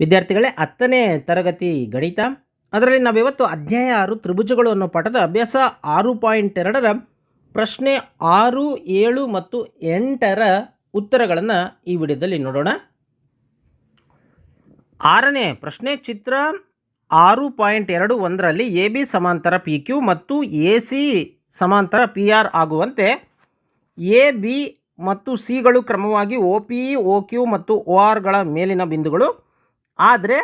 ವಿದ್ಯಾರ್ಥಿಗಳೇ, ಹತ್ತನೇ ತರಗತಿ ಗಣಿತ. ಅದರಲ್ಲಿ ನಾವಿವತ್ತು ಅಧ್ಯಾಯ ಆರು ತ್ರಿಭುಜಗಳು ಅನ್ನೋ ಪಾಠದ ಅಭ್ಯಾಸ ಆರು ಪಾಯಿಂಟ್ ಎರಡರ ಪ್ರಶ್ನೆ ಆರು, ಏಳು ಮತ್ತು ಎಂಟರ ಉತ್ತರಗಳನ್ನು ಈ ವಿಡಿಯೋದಲ್ಲಿ ನೋಡೋಣ. ಆರನೇ ಪ್ರಶ್ನೆ, ಚಿತ್ರ ಆರು ಪಾಯಿಂಟ್ ಎರಡು ಒಂದರಲ್ಲಿ ಎ ಬಿ ಸಮಾಂತರ ಪಿ ಕ್ಯೂ ಮತ್ತು ಎ ಸಿ ಸಮಾಂತರ ಪಿ ಆರ್ ಆಗುವಂತೆ ಎ ಬಿ ಮತ್ತು ಸಿಗಳು ಕ್ರಮವಾಗಿ ಒ ಪಿ, ಓ ಕ್ಯೂ ಮತ್ತು ಓ ಆರ್ಗಳ ಮೇಲಿನ ಬಿಂದುಗಳು ಆದರೆ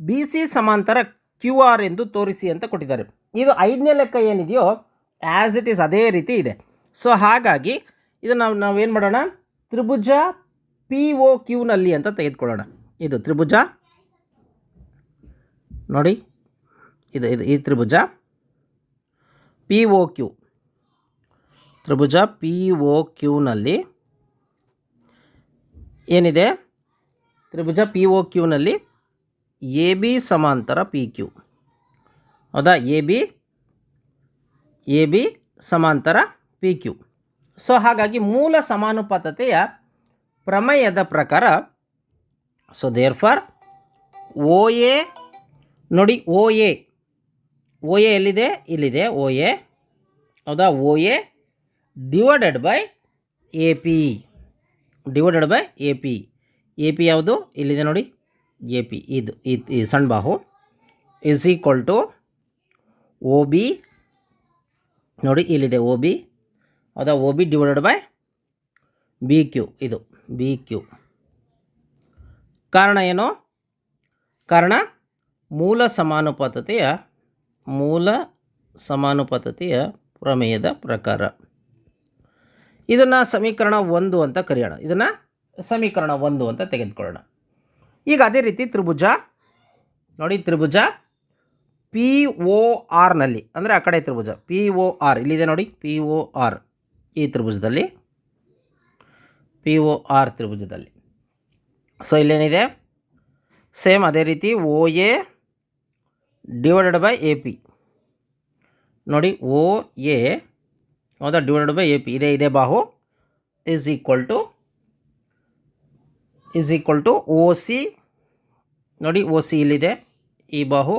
ಬಿ ಸಿ ಸಮಾಂತರ ಕ್ಯೂ ಆರ್ ಎಂದು ತೋರಿಸಿ ಅಂತ ಕೊಟ್ಟಿದ್ದಾರೆ. ಇದು ಐದನೇ ಲೆಕ್ಕ ಏನಿದೆಯೋ ಆ್ಯಸ್ ಇಟ್ ಈಸ್ ಅದೇ ರೀತಿ ಇದೆ. ಸೊ ಹಾಗಾಗಿ ಇದು ನಾವು ನಾವೇನು ಮಾಡೋಣ? ತ್ರಿಭುಜ ಪಿ ಒ ಕ್ಯೂನಲ್ಲಿ ಅಂತ ತೆಗೆದುಕೊಳ್ಳೋಣ. ಇದು ತ್ರಿಭುಜ. ನೋಡಿ, ಇದು ಇದು ಈ ತ್ರಿಭುಜ ಪಿ ಒ ಕ್ಯೂ ತ್ರಿಭುಜ ಪಿ ಒ ಕ್ಯೂನಲ್ಲಿ ಏನಿದೆ? ತ್ರಿಭುಜ ಪಿ ಒ ಕ್ಯೂನಲ್ಲಿ ಎ ಬಿ ಸಮಾಂತರ ಪಿ ಕ್ಯೂ. ಹೌದಾ? ಎ ಬಿ ಎ ಬಿ ಸಮಾಂತರ ಪಿ ಕ್ಯೂ. ಸೊ, ಹಾಗಾಗಿ ಮೂಲ ಸಮಾನುಪಾತತೆಯ ಪ್ರಮೇಯದ ಪ್ರಕಾರ, so there for O A, ನೋಡಿ, ಓ ಎ ಓ ಎ ಎಲ್ಲಿದೆ? ಇಲ್ಲಿದೆ, ಓ ಎ, ಹೌದಾ? O A divided by A P divided by A P. A P ಯಾವುದು? ಇಲ್ಲಿದೆ ನೋಡಿ. ಎ ಪಿ ಇದು ಈ- ಸಣ್ಣ ಬಾಹು is equal to O B ನೋಡಿ ಇಲ್ಲಿದೆ ಒ ಬಿ ಅದು O B divided by B Q ಇದು ಬಿ ಕ್ಯೂ ಕಾರಣ ಏನು? ಕಾರಣ ಮೂಲ ಸಮಾನುಪಾತತೆಯ ಮೂಲ ಸಮಾನುಪಾತತೆಯ ಪ್ರಮೇಯದ ಪ್ರಕಾರ. ಇದನ್ನು ಸಮೀಕರಣ ಒಂದು ಅಂತ ಕರೆಯೋಣ. ಇದನ್ನು ಸಮೀಕರಣ ಒಂದು ಅಂತ ತೆಗೆದುಕೊಳ್ಳೋಣ. ಈಗ ಅದೇ ರೀತಿ ತ್ರಿಭುಜ. ನೋಡಿ ತ್ರಿಭುಜ. ಪಿ ಒ ಆರ್ನಲ್ಲಿ ಅಂದರೆ ಆ ಕಡೆ ತ್ರಿಭುಜ. ಪಿ ಒ ಆರ್ ಇಲ್ಲಿದೆ ನೋಡಿ ಪಿ ಒ ಆರ್ ಈ ತ್ರಿಭುಜದಲ್ಲಿ. ಪಿ ಒ ಆರ್ ತ್ರಿಭುಜದಲ್ಲಿ. ಸೊ ಇಲ್ಲೇನಿದೆ? ಸೇಮ್ ಅದೇ ರೀತಿ O A divided by A P ನೋಡಿ ಓ ಎ ಹೌದಾ? ಡಿವೈಡೆಡ್ ಬೈ ಎ ಪಿ ಇದೇ ಇದೇ ಬಾಹು. Is equal to is equal to O C ನೋಡಿ ಓ ಸಿ ಇಲ್ಲಿದೆ. ಈ ಬಾಹು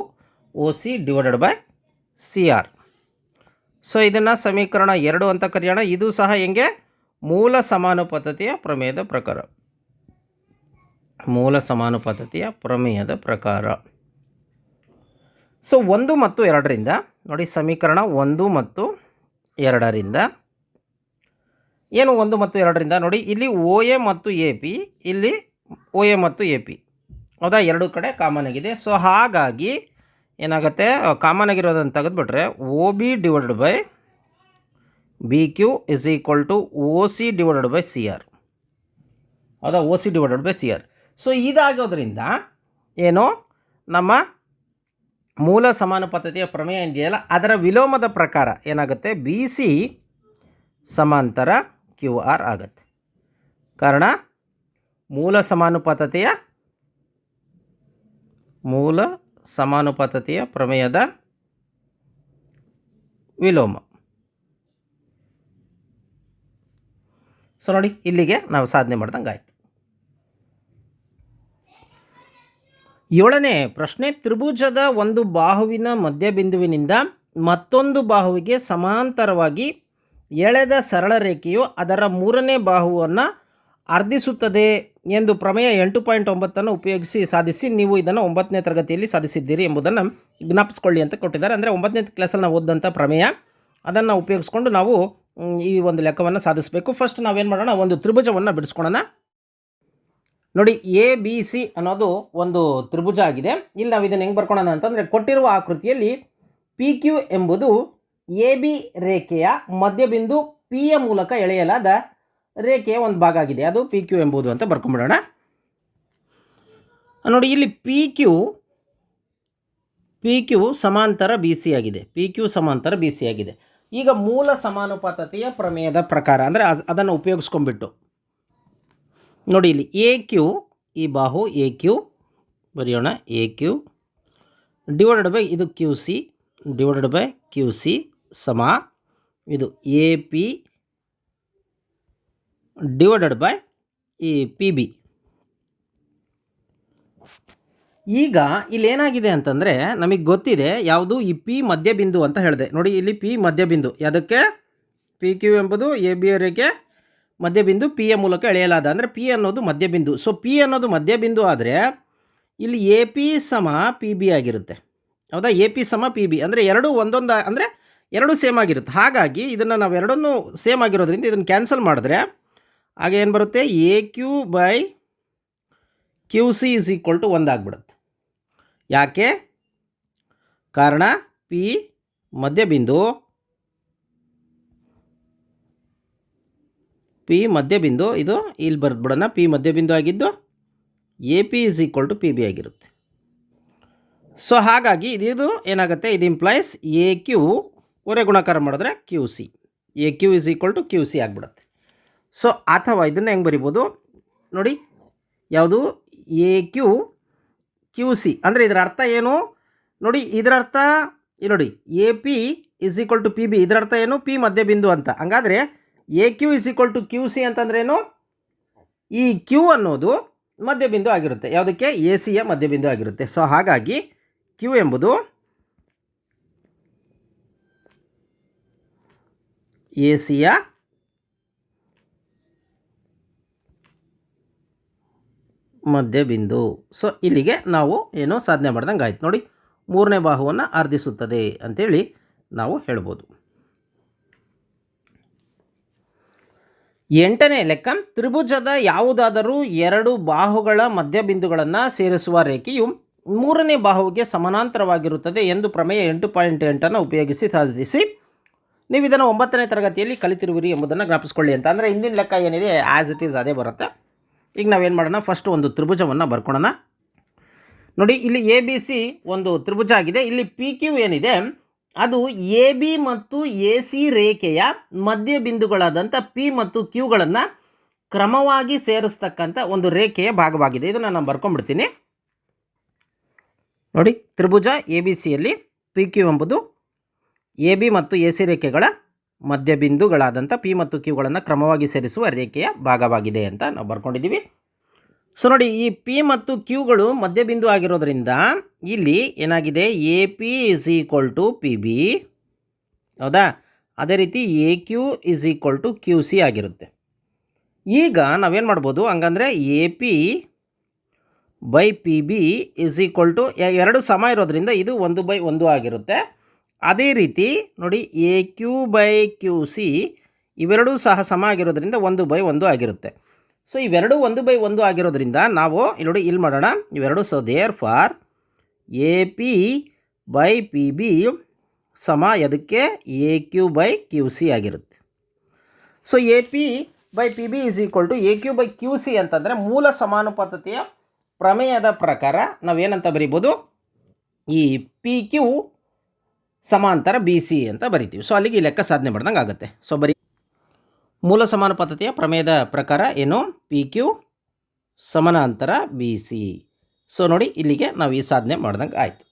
O C divided by C R so ಇದನ್ನು ಸಮೀಕರಣ ಎರಡು ಅಂತ ಕರೆಯೋಣ. ಇದು ಸಹ ಹೆಂಗೆ? ಮೂಲ ಸಮಾನುಪಾತತೆಯ ಪ್ರಮೇಯದ ಪ್ರಕಾರ. ಮೂಲ ಸಮಾನುಪಾತತೆಯ ಪ್ರಮೇಯದ ಪ್ರಕಾರ. ಸೊ ಒಂದು ಮತ್ತು ಎರಡರಿಂದ, ನೋಡಿ ಸಮೀಕರಣ ಒಂದು ಮತ್ತು ಎರಡರಿಂದ. ಏನು ಒಂದು ಮತ್ತು ಎರಡರಿಂದ? ನೋಡಿ, ಇಲ್ಲಿ ಓ ಎ ಮತ್ತು ಎ ಪಿ ಇಲ್ಲಿ ಓ ಎ ಮತ್ತು ಎ ಪಿ ಹೌದಾ ಎರಡು ಕಡೆ ಕಾಮನ್ ಆಗಿದೆ. ಸೊ ಹಾಗಾಗಿ ಏನಾಗುತ್ತೆ ಕಾಮನ್ ಆಗಿರೋದನ್ನು ತೆಗೆದುಬಿಟ್ರೆ O B divided by B Q is equal to O C divided by C R ಹೌದಾ O C divided by C R so ಇದಾಗೋದ್ರಿಂದ ಏನು? ನಮ್ಮ ಮೂಲ ಸಮಾನುಪಾತತೆಯ ಪ್ರಮೇಯ ಇದೆಯಲ್ಲ, ಅದರ ವಿಲೋಮದ ಪ್ರಕಾರ ಏನಾಗುತ್ತೆ? ಬಿ ಸಿ ಸಮಾಂತರ ಕ್ಯೂ ಆರ್ ಆಗುತ್ತೆ. ಕಾರಣ, ಮೂಲ ಸಮಾನುಪಾತತೆಯ ಮೂಲ ಸಮಾನುಪಾತತೆಯ ಪ್ರಮೇಯದ ವಿಲೋಮ. ಸೊ ನೋಡಿ, ಇಲ್ಲಿಗೆ ನಾವು ಸಾಧನೆ ಮಾಡ್ದಂಗೆ ಆಯಿತು. ಏಳನೇ ಪ್ರಶ್ನೆ, ತ್ರಿಭುಜದ ಒಂದು ಬಾಹುವಿನ ಮಧ್ಯಬಿಂದುವಿನಿಂದ ಮತ್ತೊಂದು ಬಾಹುವಿಗೆ ಸಮಾಂತರವಾಗಿ ಎಳೆದ ಸರಳ ರೇಖೆಯು ಅದರ ಮೂರನೇ ಬಾಹುವನ್ನು ಅರ್ಧಿಸುತ್ತದೆ ಎಂದು ಪ್ರಮೇಯ ಎಂಟು ಪಾಯಿಂಟ್ ಒಂಬತ್ತನ್ನು ಉಪಯೋಗಿಸಿ ಸಾಧಿಸಿ ನೀವು ಇದನ್ನು ಒಂಬತ್ತನೇ ತರಗತಿಯಲ್ಲಿ ಸಾಧಿಸಿದ್ದೀರಿ ಎಂಬುದನ್ನು ಜ್ಞಾಪಿಸ್ಕೊಳ್ಳಿ ಅಂತ ಕೊಟ್ಟಿದ್ದಾರೆ. ಅಂದರೆ ಒಂಬತ್ತನೇ ಕ್ಲಾಸಲ್ಲಿ ನಾವು ಓದಿದಂಥ ಪ್ರಮೇಯ, ಅದನ್ನು ಉಪಯೋಗಿಸ್ಕೊಂಡು ನಾವು ಈ ಒಂದು ಲೆಕ್ಕವನ್ನು ಸಾಧಿಸಬೇಕು. ಫಸ್ಟ್ ನಾವೇನು ಮಾಡೋಣ, ಒಂದು ತ್ರಿಭುಜವನ್ನು ಬಿಡಿಸ್ಕೊಳ್ಳೋಣ. ನೋಡಿ ಎ ಬಿ ಸಿ ಅನ್ನೋದು ಒಂದು ತ್ರಿಭುಜ ಆಗಿದೆ. ಇಲ್ಲಿ ನಾವು ಇದನ್ನು ಹೆಂಗೆ ಬರ್ಕೊಳ್ಳೋಣ ಅಂತಂದರೆ, ಕೊಟ್ಟಿರುವ ಆಕೃತಿಯಲ್ಲಿ ಪಿ ಕ್ಯೂ ಎಂಬುದು ಎ ಬಿ ರೇಖೆಯ ಮಧ್ಯಬಿಂದು ಪಿ ಯ ಮೂಲಕ ಎಳೆಯಲಾದ ರೇಖೆಯ ಒಂದು ಭಾಗ ಆಗಿದೆ. ಅದು ಪಿ ಕ್ಯೂ ಎಂಬುದು ಅಂತ ಬರ್ಕೊಂಬಿಡೋಣ. ನೋಡಿ, ಇಲ್ಲಿ ಪಿ ಕ್ಯೂ ಪಿ ಕ್ಯೂ ಸಮಾಂತರ ಬಿ ಸಿ ಆಗಿದೆ. ಪಿ ಕ್ಯೂ ಸಮಾಂತರ ಬಿ ಸಿ ಆಗಿದೆ. ಈಗ ಮೂಲ ಸಮಾನುಪಾತತೆಯ ಪ್ರಮೇಯದ ಪ್ರಕಾರ, ಅಂದರೆ ಅದನ್ನು ಉಪಯೋಗಿಸ್ಕೊಂಡ್ಬಿಟ್ಟು. ನೋಡಿ, ಇಲ್ಲಿ ಎ ಕ್ಯೂ ಈ ಬಾಹು ಎ ಕ್ಯೂ ಬರೆಯೋಣ ಎ ಕ್ಯೂ ಡಿವೈಡೆಡ್ ಬೈ ಇದು Q C divided by Q C ಸಮ ಇದು ಎ ಪಿ ಡಿವೈಡೆಡ್ ಬೈ ಈ ಪಿ ಬಿ ಈಗ ಇಲ್ಲಿ ಏನಾಗಿದೆ ಅಂತಂದರೆ ನಮಗೆ ಗೊತ್ತಿದೆ ಯಾವುದು ಈ ಪಿ ಮಧ್ಯಬಿಂದು ಅಂತ ಹೇಳಿದೆ. ನೋಡಿ, ಇಲ್ಲಿ ಪಿ ಮಧ್ಯಬಿಂದು. ಯಾವುದಕ್ಕೆ? ಪಿ ಕ್ಯೂ ಎಂಬುದು ಎ ಬಿ ರೇಖೆ ಮಧ್ಯಬಿಂದು ಪಿ ಎ ಮೂಲಕ ಎಳೆಯಲಾದ. ಅಂದರೆ ಪಿ ಅನ್ನೋದು ಮಧ್ಯಬಿಂದು. ಸೊ ಪಿ ಅನ್ನೋದು ಮಧ್ಯಬಿಂದು ಆದರೆ ಇಲ್ಲಿ ಎ ಪಿ ಸಮ ಪಿ ಬಿ ಆಗಿರುತ್ತೆ. ಹೌದಾ? ಎ ಪಿ ಸಮ ಪಿ ಬಿ ಅಂದರೆ ಎರಡು ಒಂದೊಂದು ಅಂದರೆ ಎರಡು ಸೇಮ್ ಆಗಿರುತ್ತೆ. ಹಾಗಾಗಿ ಇದನ್ನು ನಾವು ಎರಡನ್ನೂ ಸೇಮ್ ಆಗಿರೋದ್ರಿಂದ ಇದನ್ನು ಕ್ಯಾನ್ಸಲ್ ಮಾಡಿದ್ರೆ ಆಗ ಏನು ಬರುತ್ತೆ? A Q by Q C is equal to ಒಂದಾಗ್ಬಿಡುತ್ತೆ ಯಾಕೆ? ಕಾರಣ ಪಿ ಮಧ್ಯಬಿಂದು ಪಿ ಮಧ್ಯಬಿಂದು ಇದು ಇಲ್ಲಿ ಬರೆದ್ಬಿಡೋಣ ಪಿ ಮಧ್ಯಬಿಂದು ಆಗಿದ್ದು A P is equal to P B ಆಗಿರುತ್ತೆ. ಸೊ ಹಾಗಾಗಿ ಇದು ಏನಾಗುತ್ತೆ? ಇದು ಇಂಪ್ಲೈಸ್ ಎ ಕ್ಯೂ ಒರೆ ಗುಣಾಕಾರ ಮಾಡಿದ್ರೆ Q C A Q is equal to Q C ಆಗಿಬಿಡುತ್ತೆ. ಸೊ ಅಥವಾ ಇದನ್ನು ಹೆಂಗೆ ಬರಿಬೋದು? ನೋಡಿ, ಯಾವುದು? A, Q Q, C. ಅಂದರೆ ಇದರ ಅರ್ಥ ಏನು? ನೋಡಿ, ಇದರ ಅರ್ಥ ಇಲ್ಲಿ ನೋಡಿ, A, P is equal to P, B. ಇದರ ಅರ್ಥ ಏನು? ಪಿ ಮಧ್ಯ ಬಿಂದು ಅಂತ. ಹಂಗಾದರೆ, A, Q is equal to Q, C ಅಂತಂದ್ರೇನು ಈ ಕ್ಯೂ ಅನ್ನೋದು ಮಧ್ಯಬಿಂದು ಆಗಿರುತ್ತೆ. ಯಾವುದಕ್ಕೆ? ಎ ಸಿಯ ಮಧ್ಯಬಿಂದು ಆಗಿರುತ್ತೆ. ಸೊ ಹಾಗಾಗಿ, ಕ್ಯೂ ಎಂಬುದು ಎ ಸಿಯ ಮಧ್ಯಬಿಂದು. ಸೊ, ಇಲ್ಲಿಗೆ ನಾವು ಏನು ಸಾಧನೆ ಮಾಡ್ದಂಗೆ ಆಯ್ತು ನೋಡಿ. ಮೂರನೇ ಬಾಹುವನ್ನು ಅರ್ಧಿಸುತ್ತದೆ ಅಂತೇಳಿ ನಾವು ಹೇಳ್ಬೋದು. ಎಂಟನೇ ಲೆಕ್ಕ, ತ್ರಿಭುಜದ ಯಾವುದಾದರೂ ಎರಡು ಬಾಹುಗಳ ಮಧ್ಯಬಿಂದುಗಳನ್ನು ಸೇರಿಸುವ ರೇಖೆಯು ಮೂರನೇ ಬಾಹುವಿಗೆ ಸಮಾನಾಂತರವಾಗಿರುತ್ತದೆ ಎಂದು ಪ್ರಮೇಯ ಎಂಟು ಪಾಯಿಂಟ್ ಎಂಟನ್ನು ಉಪಯೋಗಿಸಿ ಸಾಧಿಸಿ, ನೀವು ಇದನ್ನು ಒಂಬತ್ತನೇ ತರಗತಿಯಲ್ಲಿ ಕಲಿತಿರುವಿರಿ ಎಂಬುದನ್ನು ಜ್ಞಾಪಿಸ್ಕೊಳ್ಳಿ ಅಂತ. ಅಂದರೆ ಹಿಂದಿನ ಲೆಕ್ಕ ಏನಿದೆ ಆ್ಯಸ್ ಇಟ್ ಈಸ್ ಅದೇ ಬರುತ್ತೆ. ಈಗ ನಾವೇನು ಮಾಡೋಣ? ಫಸ್ಟ್ ಒಂದು ತ್ರಿಭುಜವನ್ನು ಬರ್ಕೊಳ್ಳೋಣ ನೋಡಿ, ಇಲ್ಲಿ ಎ ಬಿ ಸಿ ಒಂದು ತ್ರಿಭುಜ ಆಗಿದೆ. ಇಲ್ಲಿ ಪಿ ಕ್ಯೂ ಏನಿದೆ? ಅದು ಎ ಬಿ ಮತ್ತು ಎ ಸಿ ರೇಖೆಯ ಮಧ್ಯ ಬಿಂದುಗಳಾದಂಥ ಪಿ ಮತ್ತು ಕ್ಯೂಗಳನ್ನು ಕ್ರಮವಾಗಿ ಸೇರಿಸ್ತಕ್ಕಂಥ ಒಂದು ರೇಖೆಯ ಭಾಗವಾಗಿದೆ. ಇದನ್ನು ನಾನು ಬರ್ಕೊಂಡ್ಬಿಡ್ತೀನಿ. ನೋಡಿ, ತ್ರಿಭುಜ ಎ ಬಿ ಸಿಯಲ್ಲಿ ಪಿ ಕ್ಯೂ ಎಂಬುದು ಎ ಬಿ ಮತ್ತು ಎ ಸಿ ರೇಖೆಗಳ ಮಧ್ಯಬಿಂದುಗಳಾದಂಥ ಪಿ ಮತ್ತು ಕ್ಯೂಗಳನ್ನು ಕ್ರಮವಾಗಿ ಸೇರಿಸುವ ರೇಖೆಯ ಭಾಗವಾಗಿದೆ ಅಂತ ನಾವು ಬರ್ಕೊಂಡಿದ್ದೀವಿ. ಸೊ ನೋಡಿ ಈ ಪಿ ಮತ್ತು ಕ್ಯೂಗಳು ಮಧ್ಯಬಿಂದು ಆಗಿರೋದ್ರಿಂದ ಇಲ್ಲಿ ಏನಾಗಿದೆ? A P is equal to P B. ಹೌದಾ? ಅದೇ ರೀತಿ A Q is equal to Q C ಆಗಿರುತ್ತೆ. ಈಗ ನಾವೇನು ಮಾಡ್ಬೋದು? ಹಂಗಂದರೆ A P by P B is equal to ಎರಡು ಸಮ ಇರೋದ್ರಿಂದ ಇದು ಒಂದು ಬೈ ಒಂದು ಆಗಿರುತ್ತೆ. ಅದೇ ರೀತಿ ನೋಡಿ A Q by Q C ಇವೆರಡೂ ಸಹ ಸಮ ಆಗಿರೋದ್ರಿಂದ ಒಂದು ಬೈ ಒಂದು ಆಗಿರುತ್ತೆ. ಸೊ ಇವೆರಡು ಒಂದು ಬೈ ಒಂದು ಆಗಿರೋದ್ರಿಂದ ನಾವು ಇಲ್ಲಿ ನೋಡಿ ಇಲ್ಲಿ ಮಾಡೋಣ. ಇವೆರಡು so therefore A P by P B ಸಮ ಅದಕ್ಕೆ A Q by Q C ಆಗಿರುತ್ತೆ. So A P by P B is equal to A Q by Q C ಅಂತಂದರೆ ಮೂಲ ಸಮಾನುಪಾತತೆಯ ಪ್ರಮೇಯದ ಪ್ರಕಾರ ನಾವೇನಂತ ಬರಿಬೋದು? ಈ ಪಿ ಕ್ಯೂ ಸಮಾಂತರ ಬಿ ಸಿ ಅಂತ ಬರಿತೀವಿ. ಸೊ ಅಲ್ಲಿಗೆ ಲೆಕ್ಕ ಸಾಧನೆ ಮಾಡ್ದಂಗೆ ಆಗುತ್ತೆ. ಸೊ ಬರೀ ಮೂಲ ಸಮಾನ ಪದ್ಧತಿಯ ಪ್ರಮೇಯದ ಪ್ರಕಾರ ಏನು? ಪಿ ಕ್ಯೂ ಸಮಾನಾಂತರ ಬಿ ಸಿ ಸೊ ನೋಡಿ ಇಲ್ಲಿಗೆ ನಾವು ಈ ಸಾಧನೆ ಮಾಡ್ದಂಗೆ ಆಯಿತು.